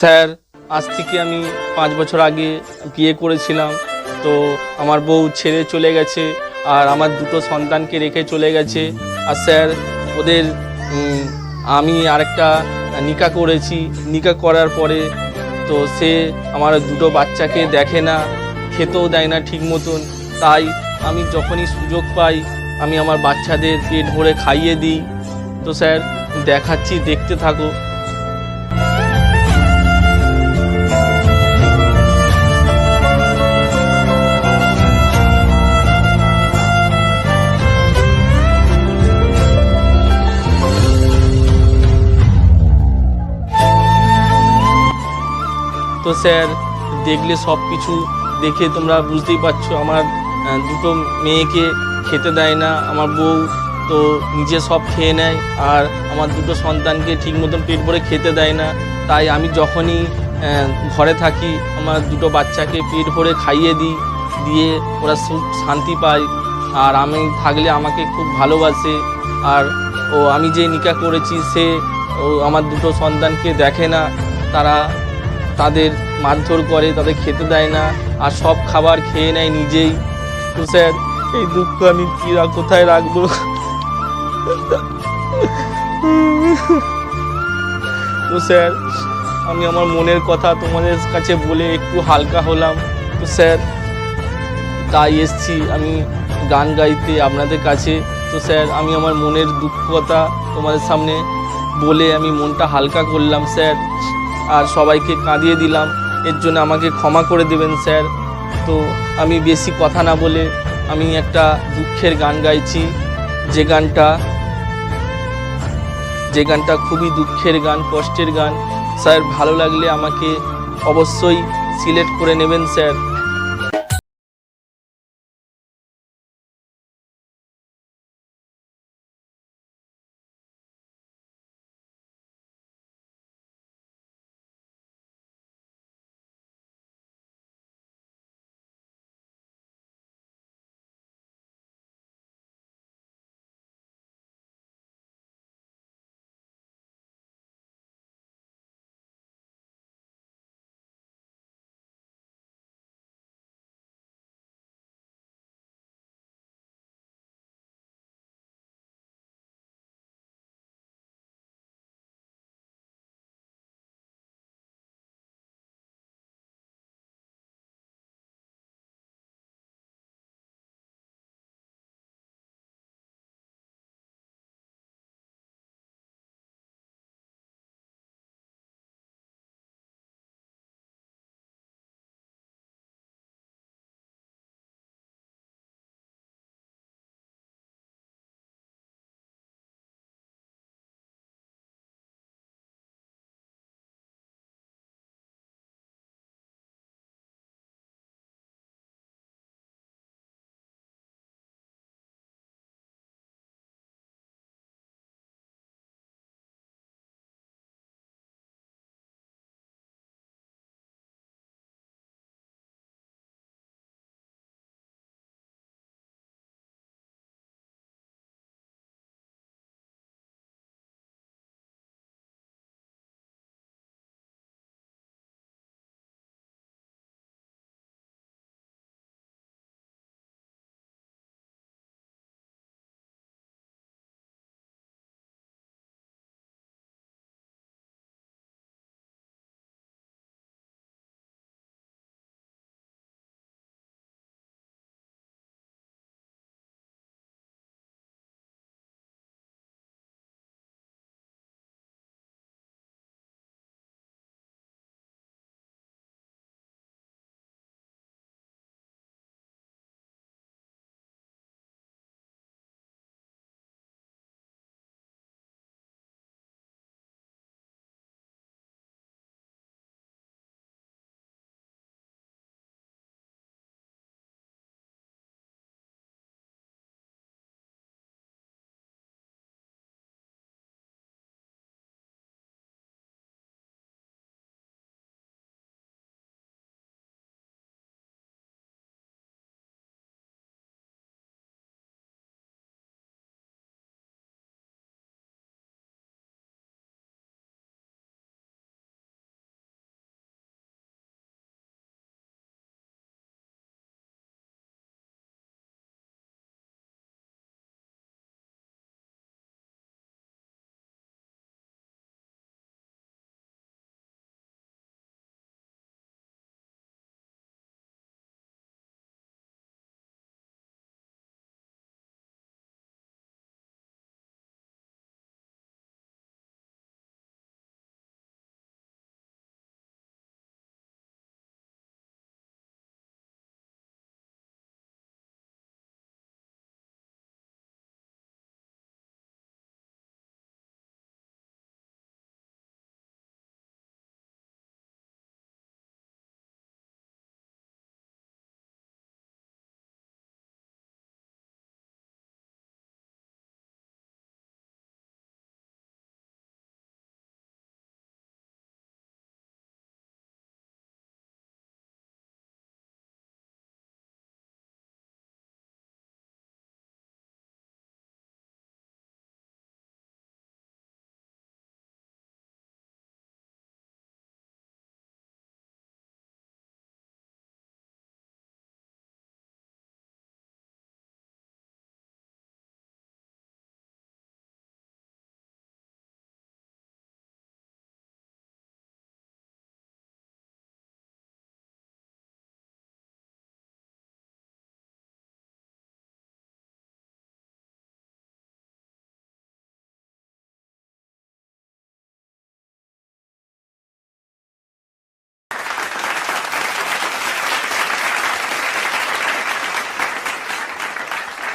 Sir, আজ থেকে আমি পাঁচ বছর আগে বিয়ে করেছিলাম। তো আমার বউ ছেড়ে চলে গেছে আর আমার দুটো সন্তানকে রেখে চলে গেছে। আর স্যার, ওদের আমি আরেকটা নিকা করেছি। নিকা করার পরে তো সে আমার দুটো বাচ্চাকে দেখে না, খেতেও দেয় না ঠিক মতন। তাই আমি যখনই সুযোগ পাই, আমি আমার বাচ্চাদের পেট ভরে খাইয়ে দিই। তো স্যার, দেখাচ্ছি, দেখতে থাকো। তো স্যার, দেখলে সব কিছু দেখে তোমরা বুঝতেই পারছ। আমার দুটো মেয়েকে খেতে দেয় না, আমার বউ তো নিজে সব খেয়ে নেয়, আর আমার দুটো সন্তানকে ঠিক মতন পেট ভরে খেতে দেয় না। তাই আমি যখনই ঘরে থাকি, আমার দুটো বাচ্চাকে পেট ভরে খাইয়ে দিই, দিয়ে ওরা সুখ শান্তি পায়। আর আমি থাকলে আমাকে খুব ভালোবাসে। আর, ও, আমি যে নিকা করেছি, সে, ও, আমার দুটো সন্তানকে দেখে না। তারা তাদের মারধর করে, তাদের খেতে দেয় না, আর সব খাবার খেয়ে নেয় নিজেই। তো স্যার, এই দুঃখ আমি কি রা- কোথায় রাখব? তো স্যার, আমি আমার মনের কথা তোমাদের কাছে বলে একটু হালকা হলাম। তো স্যার, তাই এসছি আমি গান গাইতে আপনাদের কাছে। তো স্যার, আমি আমার মনের দুঃখ কথা তোমাদের সামনে বলে আমি মনটা হালকা করলাম, স্যার। আর সবাইকে কাঁদিয়ে দিলাম। এর জন্য আমাকে ক্ষমা করে দেবেন, স্যার। তো আমি বেশি কথা না বলে আমি একটা দুঃখের গান গাইছি। যে গানটা যে গানটা খুবই দুঃখের গান, কষ্টের গান। স্যার, ভালো লাগলে আমাকে অবশ্যই সিলেক্ট করে নেবেন, স্যার।